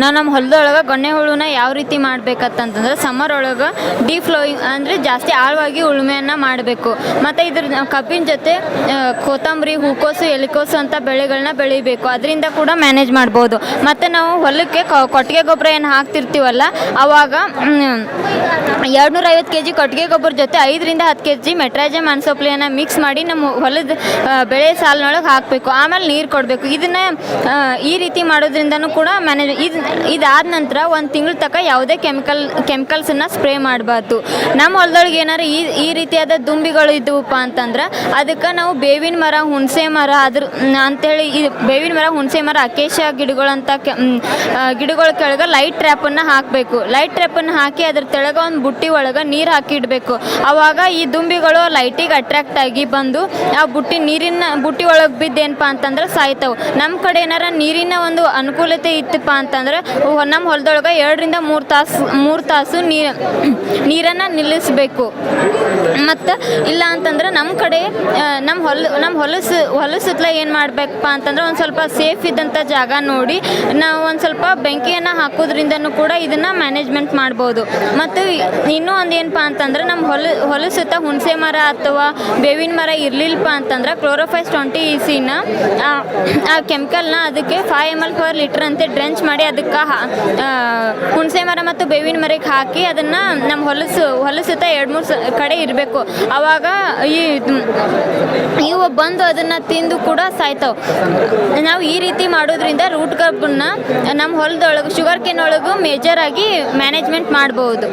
ನಾವು ನಮ್ಮ ಹೊಲದೊಳಗೆ ಗೊಣ್ಣೆ ಹುಳುನ ಯಾವ ರೀತಿ ಮಾಡ್ಬೇಕಂತಂದ್ರೆ ಸಮ್ಮರ್ ಒಳಗೆ ಡೀಪ್ ಫ್ಲೋಯಿಂಗ್ ಅಂದರೆ ಜಾಸ್ತಿ ಆಳವಾಗಿ ಉಳುಮೆಯನ್ನು ಮಾಡಬೇಕು. ಮತ್ತು ಇದ್ರ ಕಬ್ಬಿನ ಜೊತೆ ಕೊತ್ತಂಬರಿ, ಹೂಕೋಸು, ಎಲೆಕೋಸು ಅಂತ ಬೆಳೆಗಳನ್ನ ಬೆಳಿಬೇಕು. ಅದರಿಂದ ಕೂಡ ಮ್ಯಾನೇಜ್ ಮಾಡ್ಬೋದು. ಮತ್ತು ನಾವು ಹೊಲಕ್ಕೆ ಕೊಟ್ಟಿಗೆ ಗೊಬ್ಬರ ಏನು ಹಾಕ್ತಿರ್ತೀವಲ್ಲ ಆವಾಗ ಎರಡು ನೂರ ಐವತ್ತು ಕೆ ಜಿ ಕೊಟ್ಟಿಗೆ ಗೊಬ್ಬರ ಜೊತೆ ಐದರಿಂದ ಹತ್ತು ಕೆ ಜಿ ಮೆಟ್ರಾಜೆ ಮನ್ಸೊಪ್ಲಿಯನ್ನು ಮಿಕ್ಸ್ ಮಾಡಿ ನಮ್ಮ ಹೊಲದ ಬೆಳೆ ಸಾಲಿನೊಳಗೆ ಹಾಕಬೇಕು. ಆಮೇಲೆ ನೀರು ಕೊಡಬೇಕು. ಇದನ್ನು ಈ ರೀತಿ ಮಾಡೋದ್ರಿಂದನೂ ಕೂಡ ಮ್ಯಾನೇಜ್ ಇದು ಇದಾದ ನಂತರ ಒಂದು ತಿಂಗಳ ತನಕ ಯಾವುದೇ ಕೆಮಿಕಲ್ ಕೆಮಿಕಲ್ಸನ್ನು ಸ್ಪ್ರೇ ಮಾಡಬಾರ್ದು. ನಮ್ಮ ಹೊಲದೊಳಗೆ ಏನಾರು ಈ ಈ ರೀತಿಯಾದ ದುಂಬಿಗಳು ಇದ್ದವಪ್ಪ ಅಂತಂದ್ರೆ ಅದಕ್ಕೆ ನಾವು ಬೇವಿನ ಮರ, ಹುಣಸೆ ಮರ ಅದ್ರ ಅಂಥೇಳಿ ಇದು ಬೇವಿನ ಮರ, ಹುಣಸೆ ಮರ ಅಕೇಶ ಗಿಡಗಳಂತ ಗಿಡಗಳ ಕೆಳಗೆ ಲೈಟ್ ಟ್ರ್ಯಾಪನ್ನು ಹಾಕಬೇಕು. ಲೈಟ್ ಟ್ರ್ಯಾಪನ್ನು ಹಾಕಿ ಅದ್ರ ತೆಳಗೆ ಒಂದು ಬುಟ್ಟಿ ಒಳಗೆ ನೀರು ಹಾಕಿ ಇಡಬೇಕು. ಆವಾಗ ಈ ದುಂಬಿಗಳು ಲೈಟಿಗೆ ಅಟ್ರಾಕ್ಟ್ ಆಗಿ ಬಂದು ಆ ಬುಟ್ಟಿ ನೀರಿನ, ಬುಟ್ಟಿ ಒಳಗೆ ಬಿದ್ದೇನಪ್ಪ ಅಂತಂದ್ರೆ ಸಾಯ್ತಾವೆ. ನಮ್ಮ ಕಡೆ ಏನಾರ ನೀರಿನ ಒಂದು ಅನುಕೂಲತೆ ಇತ್ತಪ್ಪ ಅಂತಂದ್ರೆ ಹೊ- ನಮ್ಮ ಹೊಲದೊಳಗೆ ಎರಡರಿಂದ ಮೂರು ತಾಸು ಮೂರು ತಾಸು ನೀರು ನೀರನ್ನು ನಿಲ್ಲಿಸಬೇಕು. ಮತ್ತು ಇಲ್ಲ ಅಂತಂದ್ರೆ ನಮ್ಮ ಕಡೆ ನಮ್ಮ ಹೊಲ ನಮ್ಮ ಹೊಲಸು ಹೊಲಸುತ್ತಲ ಏನು ಮಾಡಬೇಕಪ್ಪ ಅಂತಂದ್ರೆ ಒಂದು ಸ್ವಲ್ಪ ಸೇಫ್ ಇದ್ದಂಥ ಜಾಗ ನೋಡಿ, ನಾವು ಒಂದು ಸ್ವಲ್ಪ ಬೆಂಕಿಯನ್ನು ಹಾಕೋದ್ರಿಂದನೂ ಕೂಡ ಇದನ್ನು ಮ್ಯಾನೇಜ್ಮೆಂಟ್ ಮಾಡ್ಬೋದು. ಮತ್ತು ಇನ್ನೂ ಒಂದು ಏನಪ್ಪ ಅಂತಂದ್ರೆ ನಮ್ಮ ಹೊಲ ಹೊಲಸುತ್ತ ಹುಣಸೆ ಮರ ಅಥವಾ ಬೇವಿನ ಮರ ಇರಲಿಲ್ಲಪ್ಪ ಅಂತಂದ್ರೆ ಕ್ಲೋರೋಫೈಸ್ ಟ್ವೆಂಟಿ ಇಸಿನ ಆ ಕೆಮಿಕಲ್ನ ಅದಕ್ಕೆ five M L per litre ಅಂತ ಡ್ರೆಂಚ್ ಮಾಡಿ ಅದಕ್ಕೆ ಹುಣಸೆ ಮರ ಮತ್ತು ಬೇವಿನ ಮರಕ್ಕೆ ಹಾಕಿ ಅದನ್ನು ನಮ್ಮ ಹೊಲಸು, ಹೊಲಸುತ್ತ ಎರಡು ಮೂರು ಸ, ಕಡೆ ಇರಬೇಕು. ಆವಾಗ ಈ, ಇವು ಬಂದು ಅದನ್ನು ತಿಂದು ಕೂಡ ಸಾಯ್ತಾವೆ. ನಾವು ಈ ರೀತಿ ಮಾಡೋದ್ರಿಂದ ರೂಟ್ ಕಬ್ಬನ್ನ ನಮ್ಮ ಹೊಲದೊಳಗೆ ಶುಗರ್ ಕೇನ್ ಒಳಗೂ ಆಗಿ ಮ್ಯಾನೇಜ್ಮೆಂಟ್ ಮಾಡ್ಬೋದು.